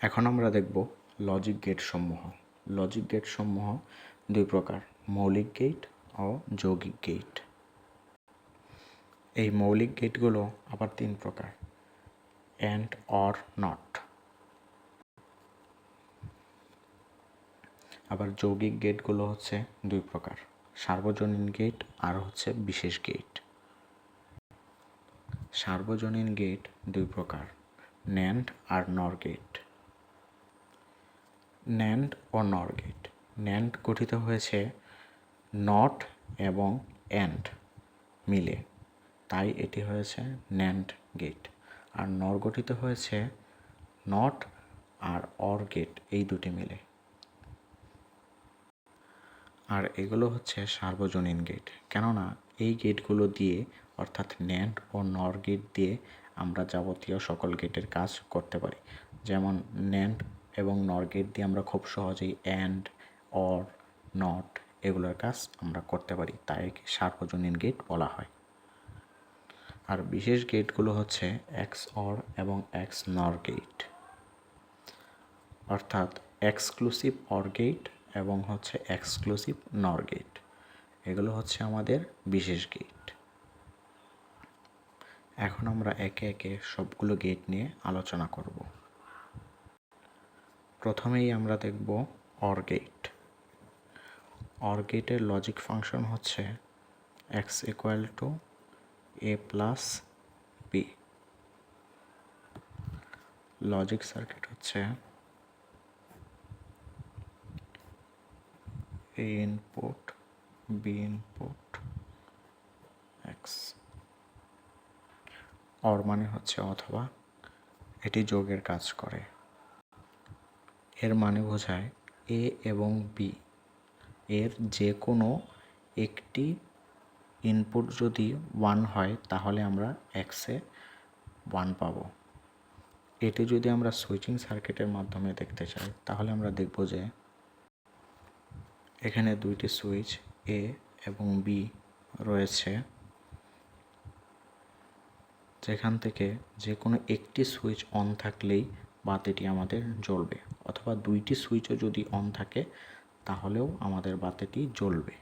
এখন আমরা দেখব লজিক গেট সমূহ। লজিক গেট সমূহ দুই প্রকার, মৌলিক গেট ও যৌগিক গেট এই মৌলিক গেটগুলো আবার তিন প্রকার অ্যান্ড অর নট আবার যৌগিক গেটগুলো হচ্ছে দুই প্রকার, সার্বজনীন গেট আর হচ্ছে বিশেষ গেট সার্বজনীন গেট দুই প্রকার ন্যান্ড আর নর গেট ন্যান্ড ও নর গেট। ন্যান্ড গঠিত হয়েছে নট এবং অ্যান্ড মিলে। তাই এটি হয়েছে ন্যান্ড গেট। আর নর গঠিত হয়েছে নট আর অর গেট, এই দুটি মিলে। আর এগুলো হচ্ছে সার্বজনীন গেট। কেননা এই গেটগুলো দিয়ে, অর্থাৎ ন্যান্ড ও নর গেট দিয়ে আমরা যাবতীয় সকল গেটের কাজ করতে পারি। যেমন ন্যান্ড এবং নর গেট দিয়ে আমরা খুব সহজেই অ্যান্ড অর নট এগুলোর কাজ আমরা করতে পারি। তাই সার্বজনীন গেট বলা হয়। আর বিশেষ গেটগুলো হচ্ছে এক্স অর এবং এক্স নর গেট অর্থাৎ এক্সক্লুসিভ অর গেট এবং হচ্ছে এক্সক্লুসিভ নর গেট এগুলো হচ্ছে আমাদের বিশেষ গেট এখন আমরা একে একে সবগুলো গেট নিয়ে আলোচনা করব। প্রথমেই আমরা দেখব অর গেট অর গেটের লজিক ফাংশন হচ্ছে X equal to A plus B logic circuit হচ্ছে A input B input X or মানে হচ্ছে অথবা এটি যোগের কাজ করে। এর মানে বোঝায় এ এবং বি। এর যে কোনো একটি ইনপুট যদি ওয়ান হয়, তাহলে আমরা এক্সে ওয়ান পাবো। এটি যদি আমরা সুইচিং সার্কিটের মাধ্যমে দেখতে চাই, তাহলে আমরা দেখব যে এখানে দুইটি সুইচ, এ এবং বি রয়েছে। যেখান থেকে যে কোনো একটি সুইচ অন থাকলেই বাতিটি আমাদের জ্বলবে। অথবা দুইটি সুইচও যদি অন থাকে, তাহলেও আমাদের বাতিটি জ্বলবে।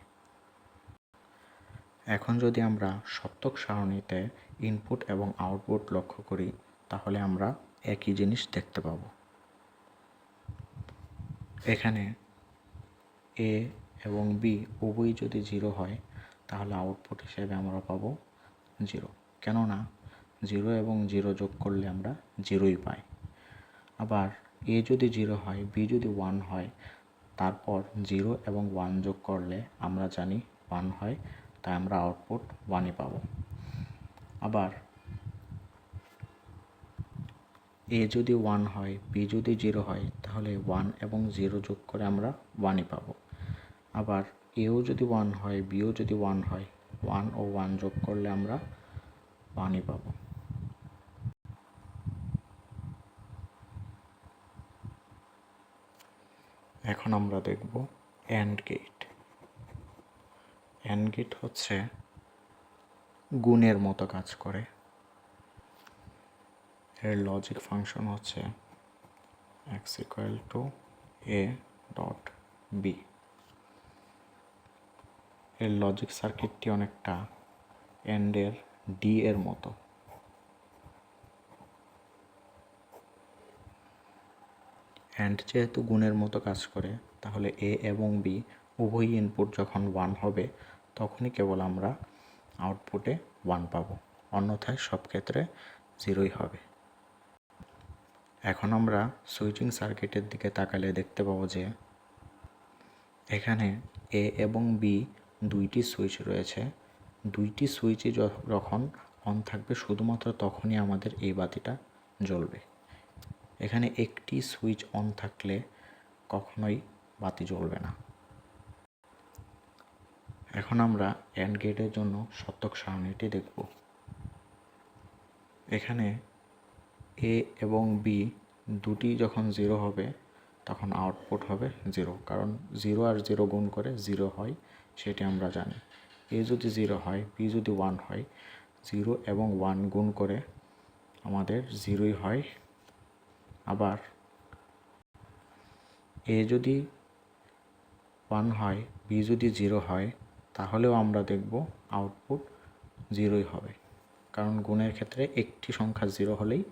এখন যদি আমরা সত্যক সারণীতে ইনপুট এবং আউটপুট লক্ষ্য করি, তাহলে আমরা একই জিনিস দেখতে পাব। এখানে এ এবং বি উভয়ই যদি জিরো হয়, তাহলে আউটপুট হিসেবে আমরা পাবো জিরো কেননা জিরো এবং জিরো যোগ করলে আমরা জিরোই পাই। আবার এ যদি জিরো হয়, বি যদি ওয়ান হয়, তারপর জিরো এবং ওয়ান যোগ করলে আমরা জানি ওয়ান হয়, তাই আমরা আউটপুট ওয়ানই পাব। আবার এ যদি ওয়ান হয়, বি যদি জিরো হয়, তাহলে ওয়ান এবং জিরো যোগ করে আমরা ওয়ানই পাবো। আবার এও যদি ওয়ান হয়, বিও যদি ওয়ান হয়, ওয়ান ও ওয়ান যোগ করলে আমরা ওয়ানই পাবো। এখন আমরা দেখব অ্যান্ড গেট অ্যান্ড গেট হচ্ছে গুণের মতো কাজ করে। এর লজিক ফাংশন হচ্ছে X equal to A dot B এর লজিক সার্কিটটি অনেকটা এন্ডের ডি এর মতো। অ্যান্ড যেহেতু গুণের মতো কাজ করে, তাহলে এ এবং বি উভয়ই ইনপুট যখন ওয়ান হবে, তখনই কেবল আমরা আউটপুটে ওয়ান পাবো। অন্যথায় সব ক্ষেত্রে জিরোই হবে। এখন আমরা সুইচিং সার্কিটের দিকে তাকালে দেখতে পাবো যে, এখানে এ এবং বি দুইটি সুইচ রয়েছে। দুইটি সুইচই যখন অন থাকবে, শুধুমাত্র তখনই আমাদের এই বাতিটা জ্বলবে। এখানে একটি সুইচ অন থাকলে কখনোই বাতি জ্বলবে না। এখন আমরা অ্যান্ড গেটের জন্য সত্যক সারণীটি দেখব। এখানে এ এবং বি দুটি যখন জিরো হবে, তখন আউটপুট হবে জিরো কারণ জিরো আর জিরো গুণ করে জিরো হয়, সেটি আমরা জানি। এ যদি জিরো হয় বি যদি ওয়ান হয় জিরো এবং ওয়ান গুণ করে আমাদের জিরোই হয়। আবার। এ যদি ওয়ান হয় বি যদি জিরো হয়, তাহলেও আমরা দেখব আউটপুট জিরোই হবে। কারণ গুণের ক্ষেত্রে একটি সংখ্যা জিরো হলেই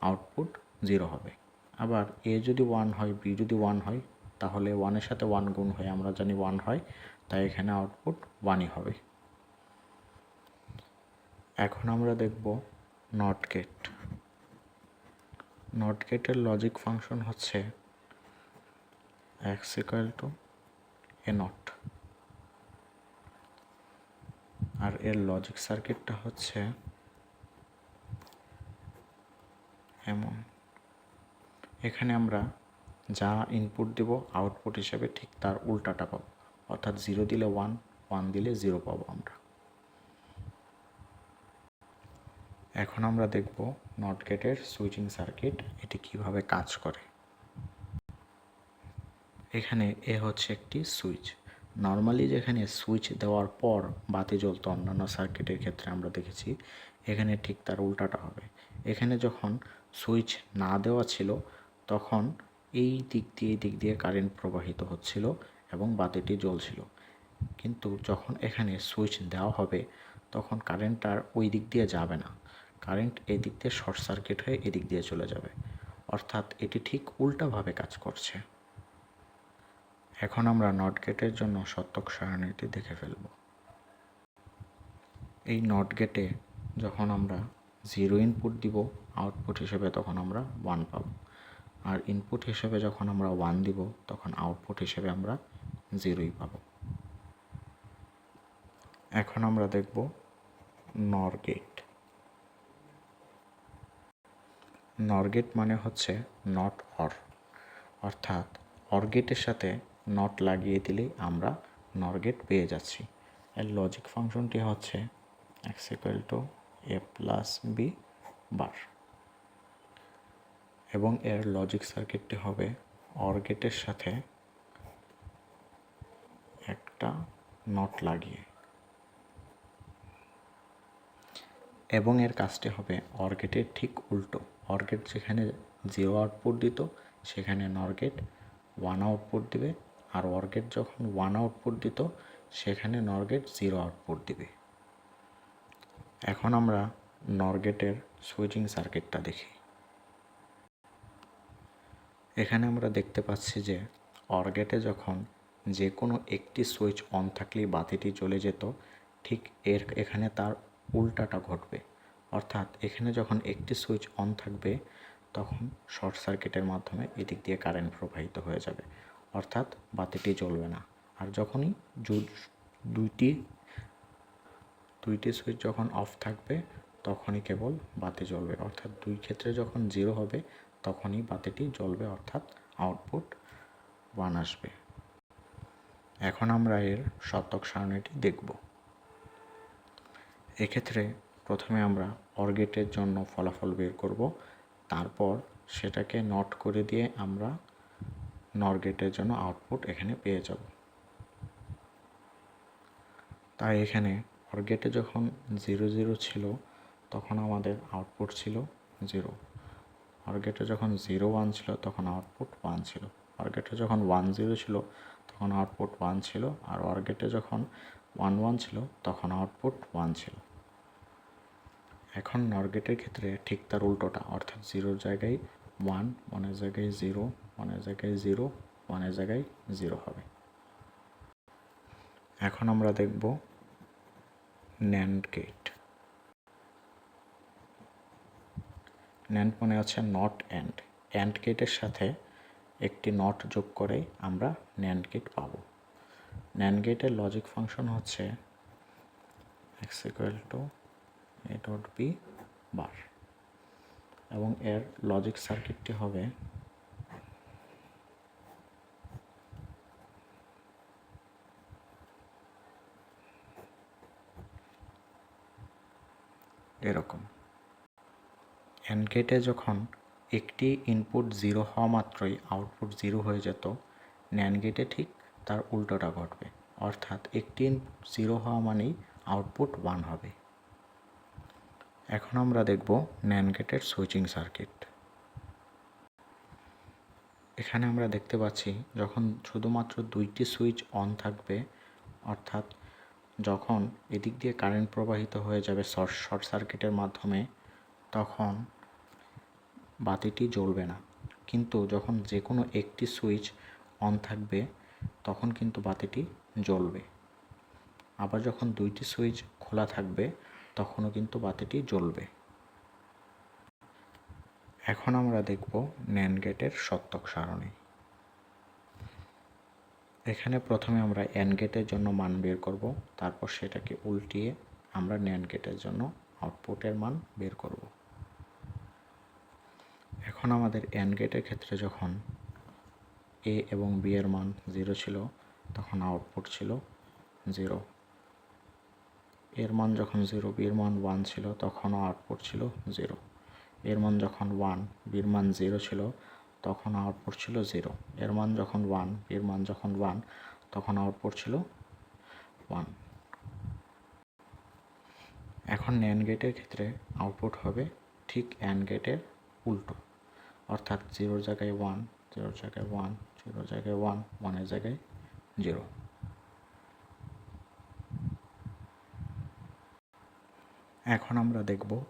আউটপুট জিরো হবে। আবার এ যদি ওয়ান হয় বি যদি ওয়ান হয়, তাহলে ওয়ানের সাথে ওয়ান গুণ হয় আমরা জানি ওয়ান হয়, তাই এখানে আউটপুট ওয়ানই হবে। এখন আমরা দেখব নট গেট নট গেটের লজিক ফাংশন হচ্ছে X equal to A not আর এর লজিক সার্কিটটা হচ্ছে এমন। এখানে আমরা যা ইনপুট দেব আউটপুট হিসেবে ঠিক তার উল্টাটা পাবো। অর্থাৎ জিরো দিলে ওয়ান ওয়ান দিলে জিরো পাবো আমরা। এখন আমরা দেখব নট গেটের সুইচিং সার্কিট এটি কীভাবে কাজ করে? এখানে এ হচ্ছে একটি সুইচ নর্মালি যেখানে সুইচ দেওয়ার পর বাতি জ্বলতো অন্যান্য সার্কিটের ক্ষেত্রে আমরা দেখেছি, এখানে ঠিক তার উল্টাটা হবে। এখানে যখন সুইচ না দেওয়া ছিল, তখন এই দিক দিয়ে এই দিক দিয়ে কারেন্ট প্রবাহিত হচ্ছিল এবং বাতিটি জ্বলছিল। কিন্তু যখন এখানে সুইচ দেওয়া হবে, তখন কারেন্ট আর ওই দিক দিয়ে যাবে না। কারেন্ট এই দিক দিয়ে শর্ট সার্কিট হয়ে এদিক দিয়ে চলে যাবে। অর্থাৎ এটি ঠিক উল্টাভাবে কাজ করছে। এখন আমরা নট গেটের জন্য সত্যক সারণীটি দেখে ফেলব। এই নট গেটে যখন আমরা জিরো ইনপুট দিব, আউটপুট হিসেবে তখন আমরা ওয়ান পাব। আর ইনপুট হিসেবে যখন আমরা ওয়ান দিব, তখন আউটপুট হিসেবে আমরা জিরোই পাব। এখন আমরা দেখব নর গেট। নর গেট মানে হচ্ছে নট অর অর্থাৎ অর গেটের সাথে নট লাগিয়ে দিলেই আমরা নরগেট পেয়ে যাচ্ছি। এর লজিক ফাংশনটি হচ্ছে X equal to A plus B bar এবং এর লজিক সার্কিটটি হবে অর গেটের সাথে একটা নট লাগিয়ে। এবং এর কাজটি হবে অর গেটের ঠিক উল্টো। অর গেট যেখানে জিরো আউটপুট দিত, সেখানে নর গেট ওয়ান আউটপুট দিবে। আর অর গেট যখন ওয়ান আউটপুট দিত, সেখানে নর গেট জিরো আউটপুট দিবে। এখন আমরা নর গেটের সুইচিং সার্কিটটা দেখি। এখানে আমরা দেখতে পাচ্ছি যে অর গেটে যখন যে কোনো একটি সুইচ অন থাকলেই বাতিটি চলে যেত, ঠিক এর, এখানে তার উল্টাটা ঘটবে। অর্থাৎ এখানে যখন একটি সুইচ অন থাকবে, তখন শর্ট সার্কিটের মাধ্যমে এদিক দিয়ে কারেন্ট প্রবাহিত হয়ে যাবে। অর্থাৎ বাতিটি জ্বলবে না। আর যখনই দুইটি দুইটি সুইচ যখন অফ থাকবে, তখনই কেবল বাতি জ্বলবে। অর্থাৎ দুই ক্ষেত্রে যখন জিরো হবে, তখনই বাতিটি জ্বলবে, অর্থাৎ আউটপুট ওয়ান আসবে। এখন আমরা এর শতক সারণীটি দেখব। এক্ষেত্রে প্রথমে আমরা অর্গেটের জন্য ফলাফল বের করব, তারপর সেটাকে নট করে দিয়ে আমরা নর গেটের জন্য আউটপুট এখানে পেয়ে যাব। তাই এখানে অর গেটে যখন জিরো জিরো ছিল, তখন আমাদের আউটপুট ছিল জিরো অর গেটে যখন জিরো ওয়ান ছিল, তখন আউটপুট ওয়ান ছিল। অর গেটে যখন ওয়ান জিরো ছিল, তখন আউটপুট ওয়ান ছিল। আর অর গেটে যখন ওয়ান ওয়ান ছিল, তখন আউটপুট ওয়ান ছিল। এখন নর গেটের ক্ষেত্রে ঠিক তার উল্টোটা, অর্থাৎ জিরোর জায়গায় ওয়ান ওয়ানের জায়গায় জিরো ওয়ানের জায়গায় জিরো ওয়ানের জায়গায় জিরো হবে। এখন আমরা দেখব ন্যান্ড গেট ন্যান্ড মানে হচ্ছে নট অ্যান্ড অ্যান্ড গেটের সাথে একটি নট যোগ করে আমরা ন্যান্ড গেট পাব। ন্যান্ড গেটের লজিক ফাংশন হচ্ছে X equal to A dot B bar এবং এর লজিক সার্কিটটি হবে এরকম। অ্যান্ড গেটে যখন একটি ইনপুট জিরো হওয়া মাত্রই আউটপুট জিরো হয়ে যেত ন্যান গেটে ঠিক তার উল্টোটা ঘটবে। অর্থাৎ একটি ইনপুট জিরো হওয়া মানেই আউটপুট ওয়ান হবে। এখন আমরা দেখব ন্যান গেটের সুইচিং সার্কিট এখানে আমরা দেখতে পাচ্ছি যখন শুধুমাত্র দুইটি সুইচ অন থাকবে, অর্থাৎ যখন এদিক দিয়ে কারেন্ট প্রবাহিত হয়ে যাবে শর্ট শর্ট সার্কিটের মাধ্যমে, তখন বাতিটি জ্বলবে না। কিন্তু যখন যে কোনো একটি সুইচ অন থাকবে, তখন কিন্তু বাতিটি জ্বলবে। আবার যখন দুইটি সুইচ খোলা থাকবে তখনও কিন্তু বাতিটি জ্বলবে। এখন আমরা দেখব ন্যান গেটের সত্যক সারণী। এখানে প্রথমে আমরা অ্যান গেটের জন্য মান বের করব, তারপর সেটাকে উল্টিয়ে আমরা ন্যান গেটের জন্য আউটপুটের মান বের করব। এখন আমাদের অ্যান গেটের ক্ষেত্রে যখন এ এবং বি এর মান জিরো ছিল, তখন আউটপুট ছিল জিরো এর মান যখন জিরো বির মান ওয়ান ছিল, তখনও আউটপুট ছিল জিরো এর মান যখন ওয়ান বির মান জিরো ছিল তখন আউটপুট ছিল জিরো এর মান যখন ওয়ান বির মান যখন ওয়ান তখন আউটপুট ছিল ওয়ান এখন ন্যান গেটের ক্ষেত্রে আউটপুট হবে ঠিক অ্যান গেটের উল্টো। অর্থাৎ জিরোর জায়গায় ওয়ান জিরোর জায়গায় ওয়ান জিরোর জায়গায় ওয়ান ওয়ানের জায়গায় জিরো এখন আমরা দেখব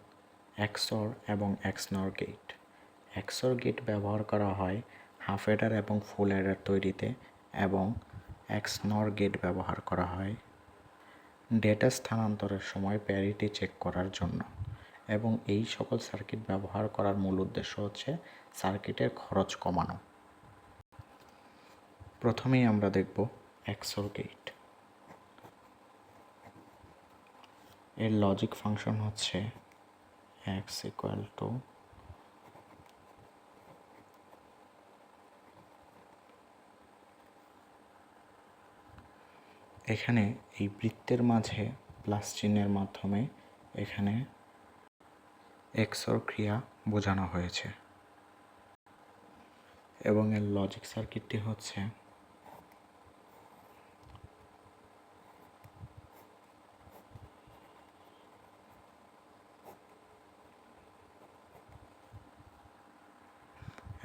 এক্সর এবং এক্সনর গেট। এক্সর গেট ব্যবহার করা হয় হাফ এডার এবং ফুল এডার তৈরিতে এবং এক্সনর গেট ব্যবহার করা হয় ডেটা স্থানান্তরের সময় প্যারিটি চেক করার জন্য এবং এই সকল সার্কিট ব্যবহার করার মূল উদ্দেশ্য হচ্ছে সার্কিটের খরচ কমানো। প্রথমেই আমরা দেখব এক্সর গেট। এর লজিক ফাংশন হচ্ছে এক্স ইকুয়াল টু এখানে এই বৃত্তের মাঝে প্লাস চিহ্নের মাধ্যমে এখানে এক্সর ক্রিয়া বোঝানো হয়েছে। এবং এর লজিক সার্কিটটি হচ্ছে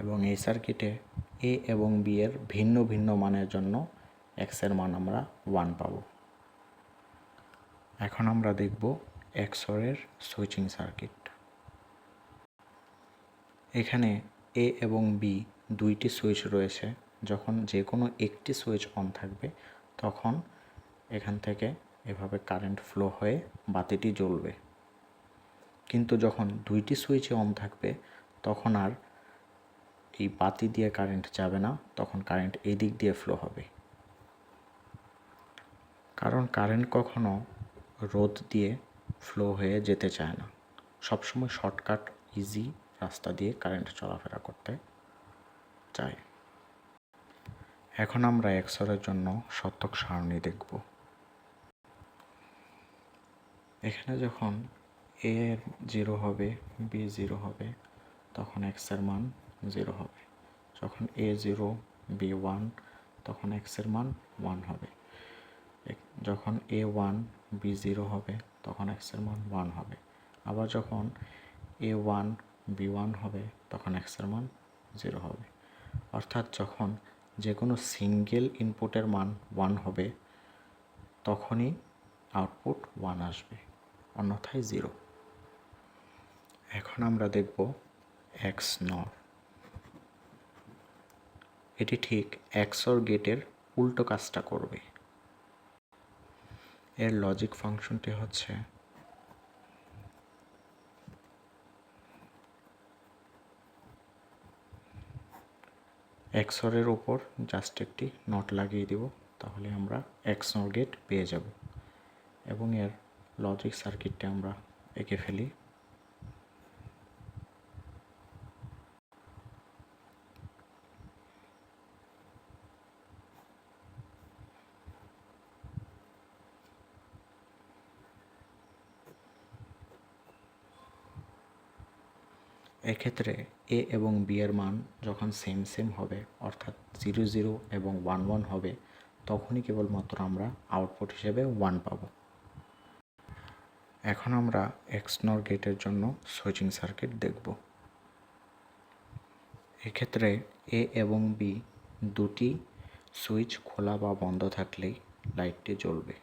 এবং এই সার্কিটে এ এবং বি এর ভিন্ন ভিন্ন মানের জন্য এক্সের মান আমরা ওয়ান পাব। এখন আমরা দেখব এক্সরের সুইচিং সার্কিট এখানে এ এবং বি দুইটি সুইচ রয়েছে। যখন যে কোনো একটি সুইচ অন থাকবে, তখন এখান থেকে এভাবে কারেন্ট ফ্লো হয়ে বাতিটি জ্বলবে। কিন্তু যখন দুইটি সুইচে অন থাকবে, তখন আর এই বাতি দিয়ে কারেন্ট যাবে না, তখন কারেন্ট এই দিক দিয়ে ফ্লো হবে। কারণ কারেন্ট কখনো রোদ দিয়ে ফ্লো হয়ে যেতে চায় না। সবসময় শর্টকাট ইজি রাস্তা দিয়ে কারেন্ট চলাফেরা করতে চায়। এখন আমরা এক্সরের জন্য সত্যক সারণী দেখব। এখানে যখন এ জিরো হবে বি জিরো হবে, তখন এক্সের মান জিরো হবে। যখন এ জিরো বি ওয়ান তখন এক্সের মান ওয়ান হবে। যখন এ ওয়ান বি জিরো হবে, তখন এক্সের মান ওয়ান হবে। আবার যখন এ ওয়ান বি ওয়ান হবে, তখন এক্সের মান জিরো হবে। অর্থাৎ যখন যে কোনো সিঙ্গেল ইনপুটের মান ওয়ান হবে, তখনই আউটপুট ওয়ান আসবে, অন্যথায় জিরো এখন আমরা দেখব এক্স নর এটি ঠিক এক্সর গেটের উল্টো কাজটা করবে। এর লজিক ফাংশনটি হচ্ছে এক্সরের ওপর জাস্ট একটি নট লাগিয়ে দিব, তাহলে আমরা এক্সনর গেট পেয়ে যাব। এবং এর লজিক সার্কিটটা আমরা এঁকে ফেলি। এক্ষেত্রে এ এবং বি এর মান যখন সেম সেম হবে, অর্থাৎ জিরো জিরো এবং ওয়ান ওয়ান হবে, তখনই কেবলমাত্র আমরা আউটপুট হিসেবে ওয়ান পাব। এখন আমরা এক্সনর গেটের জন্য সুইচিং সার্কিট দেখব। এক্ষেত্রে এ এবং বি দুটি সুইচ খোলা বা বন্ধ থাকলেই লাইটটি জ্বলবে।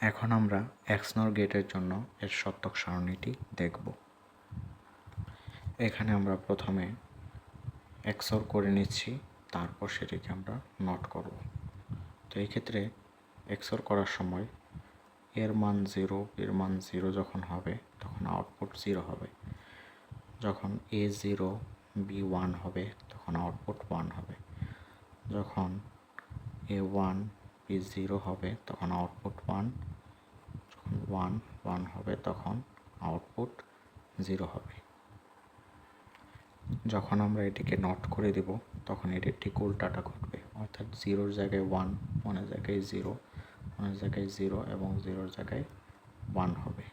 এখন আমরা এক্সনর গেটের জন্য এর সত্যক সারণীটি দেখব। এখানে আমরা প্রথমে এক্সর করে নিচ্ছি, তারপর সেটিকে আমরা নট করব। তো এই ক্ষেত্রে এক্সর করার সময় এর মান জিরো এর মান জিরো যখন হবে, তখন আউটপুট জিরো হবে। যখন এ জিরো বি ওয়ান হবে, তখন আউটপুট ওয়ান হবে। যখন এ ওয়ান বি জিরো হবে, তখন আউটপুট ওয়ান যখন ওয়ান ওয়ান হবে, তখন আউটপুট জিরো হবে। যখন আমরা এটিকে নট করে দেব, তখন এটির ঠিক উল্টাটা ঘটবে। অর্থাৎ জিরোর জায়গায় ওয়ান ওয়ানের জায়গায় জিরো ওয়ানের জায়গায় জিরো এবং জিরোর জায়গায় ওয়ান হবে।